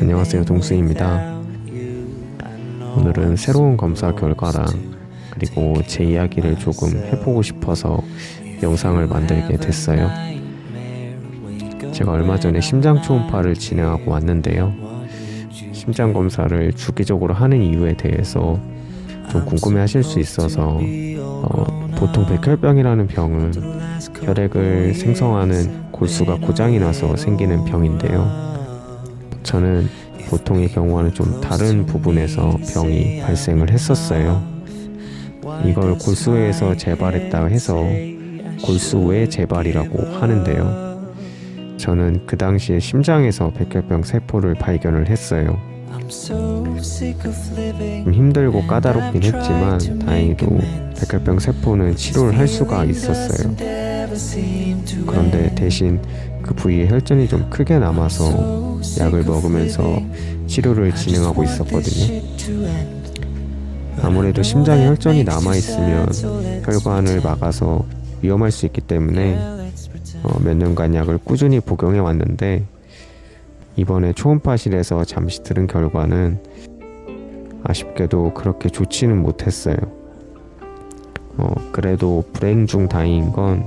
안녕하세요 동수입니다. 오늘은 새로운 검사 결과랑 그리고 제 이야기를 조금 해보고 싶어서 영상을 만들게 됐어요. 제가 얼마 전에 심장 초음파를 진행하고 왔는데요. 심장 검사를 주기적으로 하는 이유에 대해서 좀 궁금해 하실 수 있어서 어, 보통 백혈병이라는 병은 혈액을 생성하는 골수가 고장이 나서 생기는 병인데요. 저는 보통의 경우와는 좀 다른 부분에서 병이 발생을 했었어요. 이걸 골수에서 재발했다 해서 골수외 재발이라고 하는데요. 저는 그 당시에 심장에서 백혈병 세포를 발견을 했어요. 좀 힘들고 까다롭긴 했지만 다행히도 백혈병 세포는 치료를 할 수가 있었어요. 그런데 대신 그 부위에 혈전이 좀 크게 남아서 약을 먹으면서 치료를 진행하고 있었거든요. 아무래도 심장에 혈전이 남아있으면 혈관을 막아서 위험할 수 있기 때문에 어, 몇 년간 약을 꾸준히 복용해 왔는데 이번에 초음파실에서 잠시 들은 결과는 아쉽게도 그렇게 좋지는 못했어요. 어, 그래도 불행 중 다행인 건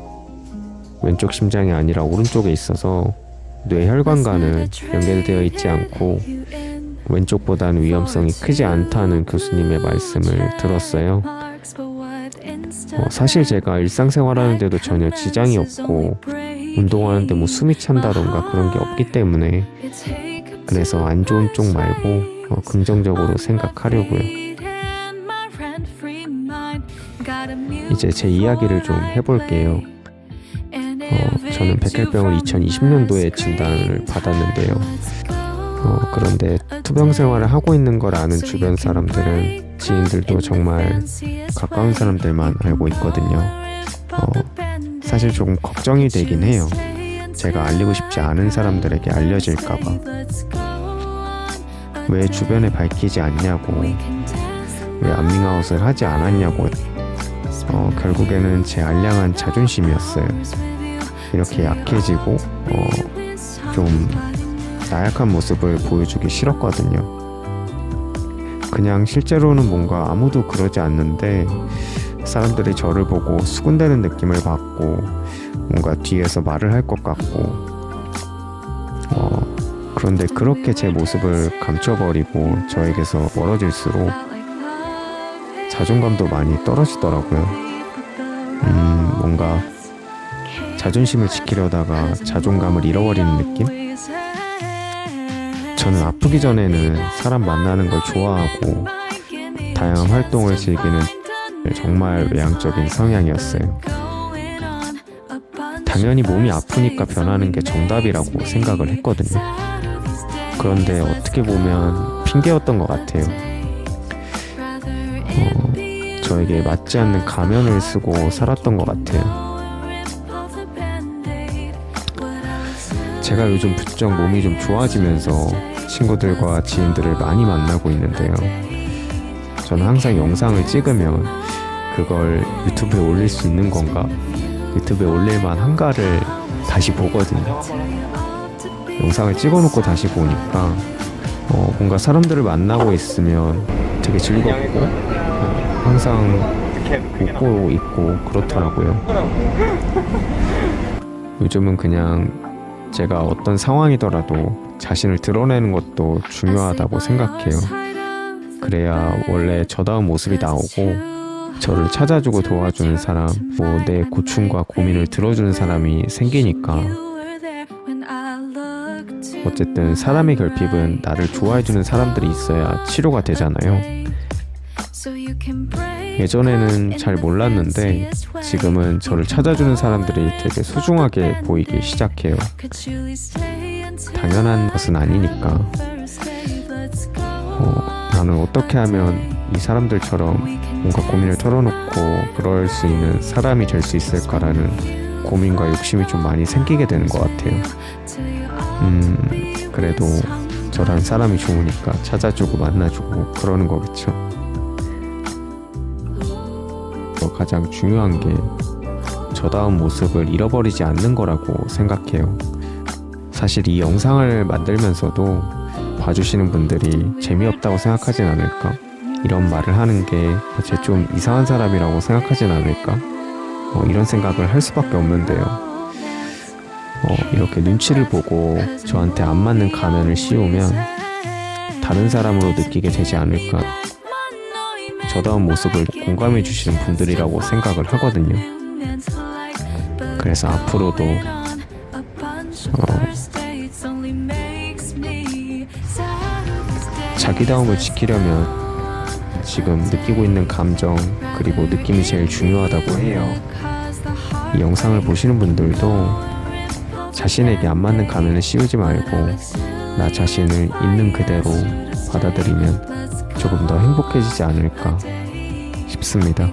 왼쪽 심장이 아니라 오른쪽에 있어서 뇌혈관과는 연결되어 있지 않고 왼쪽보다는 위험성이 크지 않다는 교수님의 말씀을 들었어요. 어, 사실 제가 일상생활하는데도 전혀 지장이 없고 운동하는데 뭐 숨이 찬다던가 그런 게 없기 때문에 그래서 안 좋은 쪽 말고 어, 긍정적으로 생각하려고요. 이제 제 이야기를 좀 해볼게요. 어, 저는 백혈병을 2020년도에 진단을 받았는데요. 어, 그런데 투병 생활을 하고 있는 걸 아는 주변 사람들은 지인들도 정말 가까운 사람들만 알고 있거든요. 어, 사실 조금 걱정이 되긴 해요. 제가 알리고 싶지 않은 사람들에게 알려질까봐. 왜 주변에 밝히지 않냐고, 왜 안밍아웃을 하지 않았냐고, 어, 결국에는 제 알량한 자존심이었어요. 이렇게 약해지고, 어, 좀 나약한 모습을 보여주기 싫었거든요. 그냥 실제로는 뭔가 아무도 그러지 않는데, 사람들이 저를 보고 수군대는 느낌을 받고 뭔가 뒤에서 말을 할 것 같고 어, 그런데 그렇게 제 모습을 감춰버리고 저에게서 멀어질수록 자존감도 많이 떨어지더라고요. 음, 뭔가 자존심을 지키려다가 자존감을 잃어버리는 느낌? 저는 아프기 전에는 사람 만나는 걸 좋아하고 다양한 활동을 즐기는 정말 외향적인 성향이었어요. 당연히 몸이 아프니까 변하는 게 정답이라고 생각을 했거든요. 그런데 어떻게 보면 핑계였던 것 같아요. 어, 저에게 맞지 않는 가면을 쓰고 살았던 것 같아요. 제가 요즘 부쩍 몸이 좀 좋아지면서 친구들과 지인들을 많이 만나고 있는데요. 저는 항상 영상을 찍으면 그걸 유튜브에 올릴 수 있는 건가? 유튜브에 올릴만 한가를 다시 보거든요. 영상을 찍어놓고 다시 보니까 어, 뭔가 사람들을 만나고 있으면 되게 즐겁고 어, 항상 웃고 있고 그렇더라고요. 요즘은 그냥 제가 어떤 상황이더라도 자신을 드러내는 것도 중요하다고 생각해요. 그래야 원래 저다운 모습이 나오고 저를 찾아주고 도와주는 사람, 뭐 내 고충과 고민을 들어주는 사람이 생기니까 어쨌든 사람의 결핍은 나를 좋아해주는 사람들이 있어야 치료가 되잖아요. 예전에는 잘 몰랐는데 지금은 저를 찾아주는 사람들이 되게 소중하게 보이기 시작해요. 당연한 것은 아니니까. 어, 나는 어떻게 하면 이 사람들처럼 뭔가 고민을 털어놓고 그럴 수 있는 사람이 될 수 있을까라는 고민과 욕심이 좀 많이 생기게 되는 것 같아요. 음, 그래도 저란 사람이 좋으니까 찾아주고 만나주고 그러는 거겠죠. 어, 가장 중요한 게 저다운 모습을 잃어버리지 않는 거라고 생각해요. 사실 이 영상을 만들면서도 봐주시는 분들이 재미없다고 생각하진 않을까? 이런 말을 하는 게제좀 이상한 사람이라고 생각하진 않을까? 어, 이런 생각을 할 수밖에 없는데요. 어, 이렇게 눈치를 보고 저한테 안 맞는 가면을 씌우면 다른 사람으로 느끼게 되지 않을까? 저다운 모습을 공감해 주시는 분들이라고 생각을 하거든요. 그래서 앞으로도 어, 자기다움을 지키려면 지금 느끼고 있는 감정 그리고 느낌이 제일 중요하다고 해요. 이 영상을 보시는 분들도 자신에게 안 맞는 가면을 씌우지 말고 나 자신을 있는 그대로 받아들이면 조금 더 행복해지지 않을까 싶습니다.